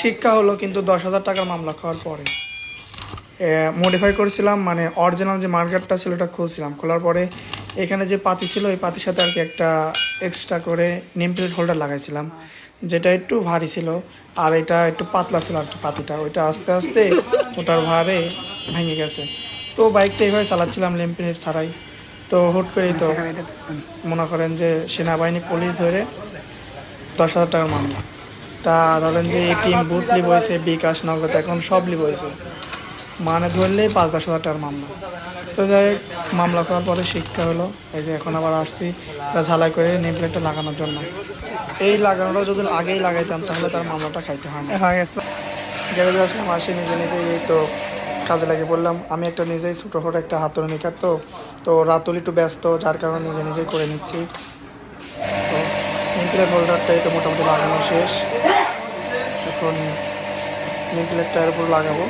শিক্ষা হলো কিন্তু দশ হাজার টাকার মামলা খাওয়ার পরে। মডিফাই করেছিলাম মানে অরিজিনাল যে মার্কেটটা ছিল ওটা খুলছিলাম। খোলার পরে এখানে যে পাতি ছিল, ওই পাতির সাথে আর কি একটা এক্সট্রা করে নেম প্লেট হোল্ডার লাগাইছিলাম, যেটা একটু ভারী ছিল, আর এটা একটু পাতলা ছিল আর পাতিটা। ওইটা আস্তে আস্তে ওটার ভারে ভেঙে গেছে। তো বাইকটা এইভাবে চালাচ্ছিলাম প্লেট ছাড়াই। তো হুট করেই তো মনে করেন যে সেনাবাহিনী পুলিশ ধরে দশ হাজার টাকার মামলা। তা ধরেন যে এটিএম বুথ লিব হয়েছে বিকাশ নগদ এখন সব লিব হয়েছে মানে ধরলেই পাঁচ দশ হাজার টাকার মামলা। তো যাই হোক, মামলা করার পরে শিক্ষা হলো। এই যে এখন আবার আসছি এটা ঝালাই করে নেম প্লেটটা লাগানোর জন্য। এই লাগানোটা যদি আগেই লাগাইতাম তাহলে তার মামলাটা খাইতে হয় না। হয়ে গ্যারেজে আসলাম আসে নিজে নিজেই এই তো কাজে লাগে বললাম আমি একটা নিজেই ছোটো ছোটো একটা হাতুড়ি নিকার তো তো রাতুল একটু ব্যস্ত যার কারণে নিজে নিজেই করে নিচ্ছি। তো নিমপ্লেট হোল্ডারটা এটা মোটামুটি লাগানো শেষ। এখন নিমপ্লেটটার উপর লাগাবো।